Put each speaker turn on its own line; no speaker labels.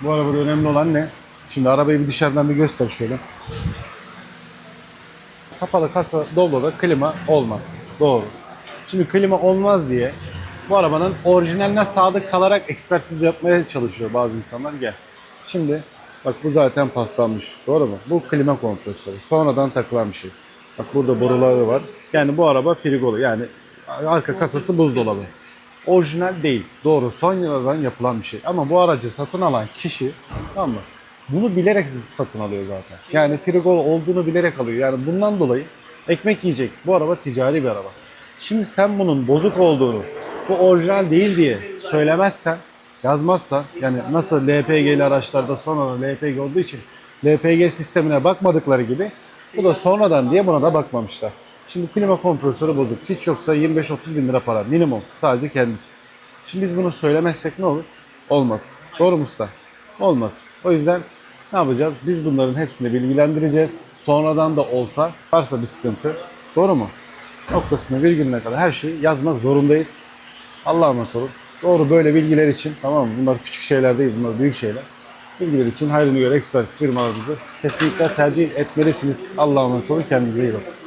Bu arabada önemli olan ne? Şimdi arabayı bir dışarıdan bir göster şöyle. Kapalı kasa Doblo'da klima olmaz. Doğru. Şimdi klima olmaz diye bu arabanın orijinaline sadık kalarak ekspertiz yapmaya çalışıyor bazı insanlar. Gel. Şimdi bak bu zaten paslanmış. Doğru mu? Bu klima kompresörü. Sonradan takılan bir şey. Bak burada boruları var. Yani bu araba frigolu. Yani arka kasası buzdolabı. Orijinal değil. Doğru. Son yıllardan yapılan bir şey. Ama bu aracı satın alan kişi tamam mı? Bunu bilerek satın alıyor zaten. Yani frigolu olduğunu bilerek alıyor. Yani bundan dolayı ekmek yiyecek. Bu araba ticari bir araba. Şimdi sen bunun bozuk olduğunu, bu orijinal değil diye söylemezsen, yazmazsan, yani nasıl LPG'li araçlarda sonradan LPG olduğu için LPG sistemine bakmadıkları gibi bu da sonradan diye buna da bakmamışlar. Şimdi klima kompresörü bozuk. Hiç yoksa 25-30 bin lira para minimum. Sadece kendisi. Şimdi biz bunu söylemezsek ne olur? Olmaz. Doğru mu usta? Olmaz. O yüzden ne yapacağız? Biz bunların hepsini bilgilendireceğiz. Sonradan da olsa varsa bir sıkıntı. Doğru mu? Noktasına virgülüne kadar her şeyi yazmak zorundayız. Allah'a emanet olun. Doğru böyle bilgiler için tamam mı? Bunlar küçük şeyler değil bunlar büyük şeyler. Bilgiler için hayrını göre ekspertiz firmalarımızı kesinlikle tercih etmelisiniz. Allah'a emanet olun. Kendinize iyi bakın.